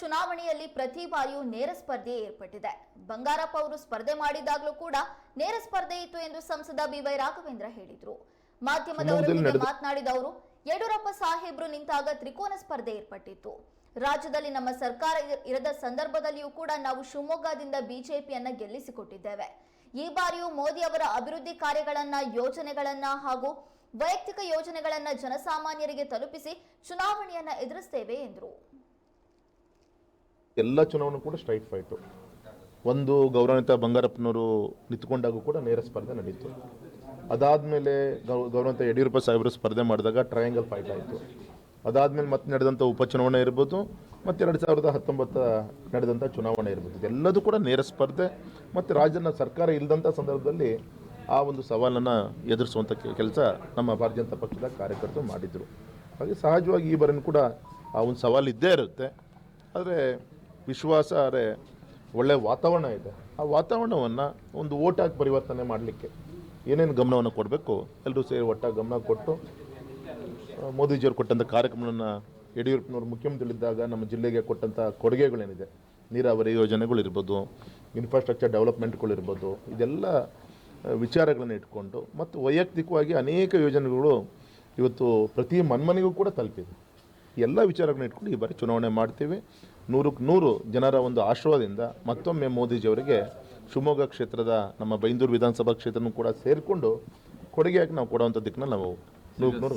ಚುನಾವಣೆಯಲ್ಲಿ ಪ್ರತಿ ಬಾರಿಯೂ ನೇರ ಸ್ಪರ್ಧೆ ಏರ್ಪಟ್ಟಿದೆ. ಬಂಗಾರಪ್ಪ ಅವರು ಸ್ಪರ್ಧೆ ಮಾಡಿದಾಗಲೂ ಕೂಡ ನೇರ ಸ್ಪರ್ಧೆ ಇತ್ತು ಎಂದು ಸಂಸದ ಬಿವೈ ರಾಘವೇಂದ್ರ ಹೇಳಿದ್ರು. ಮಾಧ್ಯಮದವರೊಂದಿಗೆ ಮಾತನಾಡಿದ ಅವರು ಯಡಿಯೂರಪ್ಪ ಸಾಹೇಬ್ರು ನಿಂತಾಗ ತ್ರಿಕೋನ ಸ್ಪರ್ಧೆ ಏರ್ಪಟ್ಟಿತ್ತು. ರಾಜ್ಯದಲ್ಲಿ ನಮ್ಮ ಸರ್ಕಾರ ಇರ- ಇರದ ಸಂದರ್ಭದಲ್ಲಿಯೂ ಕೂಡ ನಾವು ಶಿವಮೊಗ್ಗದಿಂದ ಬಿಜೆಪಿಯನ್ನ ಗೆಲ್ಲಿಸಿಕೊಟ್ಟಿದ್ದೇವೆ. ಈ ಬಾರಿಯೂ ಮೋದಿ ಅವರ ಅಭಿವೃದ್ಧಿ ಕಾರ್ಯಗಳನ್ನ ಯೋಜನೆಗಳನ್ನ ಹಾಗೂ ವೈಯಕ್ತಿಕ ಯೋಜನೆಗಳನ್ನ ಜನಸಾಮಾನ್ಯರಿಗೆ ತಲುಪಿಸಿ ಚುನಾವಣೆಯನ್ನ ಎದುರಿಸ್ತೇವೆ ಎಂದರು. ಎಲ್ಲ ಚುನಾವಣೆ ಕೂಡ ಸ್ಟ್ರೈಟ್ ಫೈಟು ಒಂದು ಗೌರವಾನ್ವಿತ ಬಂಗಾರಪ್ಪನವರು ನಿಂತ್ಕೊಂಡಾಗೂ ಕೂಡ ನೇರ ಸ್ಪರ್ಧೆ ನಡೀತು. ಅದಾದಮೇಲೆ ಗೌ, ಗೌರವಾನ್ವಿತ ಯಡಿಯೂರಪ್ಪ ಸಾಹೇಬರು ಸ್ಪರ್ಧೆ ಮಾಡಿದಾಗ ಟ್ರಯಾಂಗಲ್ ಫೈಟ್ ಆಯಿತು. ಅದಾದಮೇಲೆ ಮತ್ತೆ ನಡೆದಂಥ ಉಪಚುನಾವಣೆ ಇರ್ಬೋದು, ಮತ್ತು ಎರಡು ಸಾವಿರದ ಹತ್ತೊಂಬತ್ತ ನಡೆದಂಥ ಚುನಾವಣೆ ಇರ್ಬೋದು. ಇದೆಲ್ಲದೂ ಕೂಡ ನೇರ ಸ್ಪರ್ಧೆ. ಮತ್ತು ರಾಜ್ಯನ ಸರ್ಕಾರ ಇಲ್ಲದಂಥ ಸಂದರ್ಭದಲ್ಲಿ ಆ ಒಂದು ಸವಾಲನ್ನು ಎದುರಿಸುವಂಥ ಕೆಲಸ ನಮ್ಮ ಭಾರತೀಯ ಜನತಾ ಪಕ್ಷದ ಕಾರ್ಯಕರ್ತರು ಮಾಡಿದರು. ಹಾಗೆ ಸಹಜವಾಗಿ ಈ ಬಾರಿನೂ ಕೂಡ ಆ ಒಂದು ಸವಾಲು ಇದ್ದೇ ಇರುತ್ತೆ. ಆದರೆ ವಿಶ್ವಾಸ ಅರೆ ಒಳ್ಳೆಯ ವಾತಾವರಣ ಇದೆ. ಆ ವಾತಾವರಣವನ್ನು ಒಂದು ಓಟಾಗಿ ಪರಿವರ್ತನೆ ಮಾಡಲಿಕ್ಕೆ ಏನೇನು ಗಮನವನ್ನು ಕೊಡಬೇಕು? ಎಲ್ಲರೂ ಸೇರಿ ಒಟ್ಟಾಗಿ ಗಮನ ಕೊಟ್ಟು ಮೋದಿಜಿಯವರು ಕೊಟ್ಟಂಥ ಕಾರ್ಯಕ್ರಮಗಳನ್ನು ಯಡಿಯೂರಪ್ಪನವರು ಮುಖ್ಯಮಂತ್ರಿಗಳಿದ್ದಾಗ ನಮ್ಮ ಜಿಲ್ಲೆಗೆ ಕೊಟ್ಟಂಥ ಕೊಡುಗೆಗಳೇನಿದೆ. ನೀರಾವರಿ ಯೋಜನೆಗಳಿರ್ಬೋದು ಇನ್ಫ್ರಾಸ್ಟ್ರಕ್ಚರ್ ಡೆವಲಪ್ಮೆಂಟ್ಗಳಿರ್ಬೋದು ಇದೆಲ್ಲ ವಿಚಾರಗಳನ್ನು ಇಟ್ಕೊಂಡು ಮತ್ತು ವೈಯಕ್ತಿಕವಾಗಿ ಅನೇಕ ಯೋಜನೆಗಳು ಇವತ್ತು ಪ್ರತಿ ಮನ್ಮನೆಗೂ ಕೂಡ ತಲುಪಿದೆ. ಎಲ್ಲ ವಿಚಾರಗಳನ್ನ ಇಟ್ಕೊಂಡು ಈ ಬಾರಿ ಚುನಾವಣೆ ಮಾಡ್ತೀವಿ. ನೂರಕ್ಕೆ ನೂರು ಜನರ ಒಂದು ಆಶೀರ್ವಾದದಿಂದ ಮತ್ತೊಮ್ಮೆ ಮೋದಿಜಿಯವರಿಗೆ ಶಿವಮೊಗ್ಗ ಕ್ಷೇತ್ರದ ನಮ್ಮ ಬೈಂದೂರು ವಿಧಾನಸಭಾ ಕ್ಷೇತ್ರನೂ ಕೂಡ ಸೇರಿಕೊಂಡು ಕೊಡುಗೆಯಾಗಿ ನಾವು ಕೊಡುವಂಥ ದಿಕ್ಕಿನಲ್ಲಿ ನಾವು ಮತ್ತೆ ನೂರು